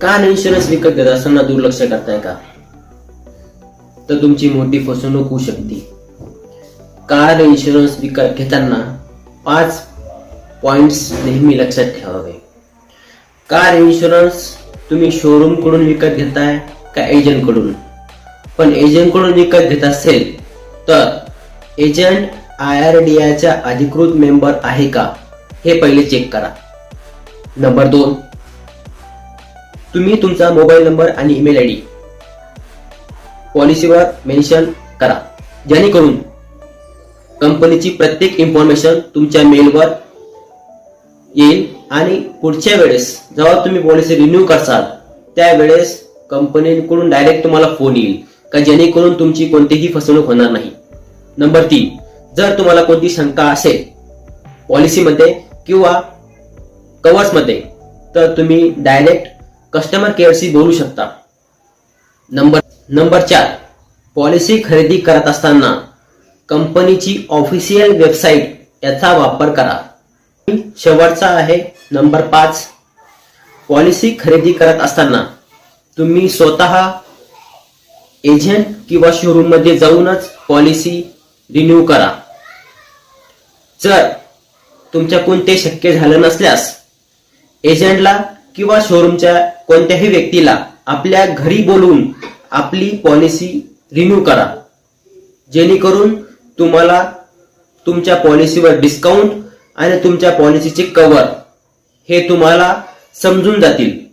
Car insurance विकत घेत असताना दुर्लक्ष करताय का? तर तुमची मोठी फसवणूक होऊ शकते. कार इन्शुरन्स विकत घेताना पाच पॉइंट्स नेहमी लक्षात ठेवावे. कार इन्शुरन्स तुम्ही शोरूमकडून विकत घेताय का एजंटकडून? पण एजंटकडून विकत घेत असेल तर एजंट आय आर डी आयच्या अधिकृत मेंबर आहे का? हे पहिले चेक करा. नंबर दोन तुम्ही तुमचा मोबाईल नंबर आणि ईमेल आय डी पॉलिसीवर मेन्शन करा. जेणेकरून कंपनीची प्रत्येक इन्फॉर्मेशन तुमच्या मेलवर येईल आणि पुढच्या वेळेस जेव्हा तुम्ही पॉलिसी रिन्यू करसाल त्यावेळेस कंपनीकडून डायरेक्ट तुम्हाला फोन येईल का जेणेकरून तुमची कोणतीही फसवणूक होणार नाही. नंबर तीन जर तुम्हाला कोणती शंका असेल पॉलिसीमध्ये किंवा कवर्समध्ये तर तुम्ही डायरेक्ट कस्टमर केअरशी बोलू शकता. नंबर नंबर चार. पॉलिसी खरेदी करत असताना कंपनीची ऑफिशियल वेबसाईट याचा वापर करा. शेवटचा आहे नंबर पाच. पॉलिसी खरेदी करत असताना तुम्ही स्वतः एजंट किंवा शोरूममध्ये जाऊनच पॉलिसी रिन्यू करा. जर तुमच्याकडून ते शक्य झालं नसल्यास एजंटला किंवा शोरूमच्या कोणत्याही व्यक्तीला आपल्या घरी बोलवून आपली पॉलिसी रिन्यू करा. जेणेकरून तुम्हाला तुमच्या पॉलिसीवर डिस्काउंट आणि तुमच्या पॉलिसीचे कव्हर हे तुम्हाला समजून जातील.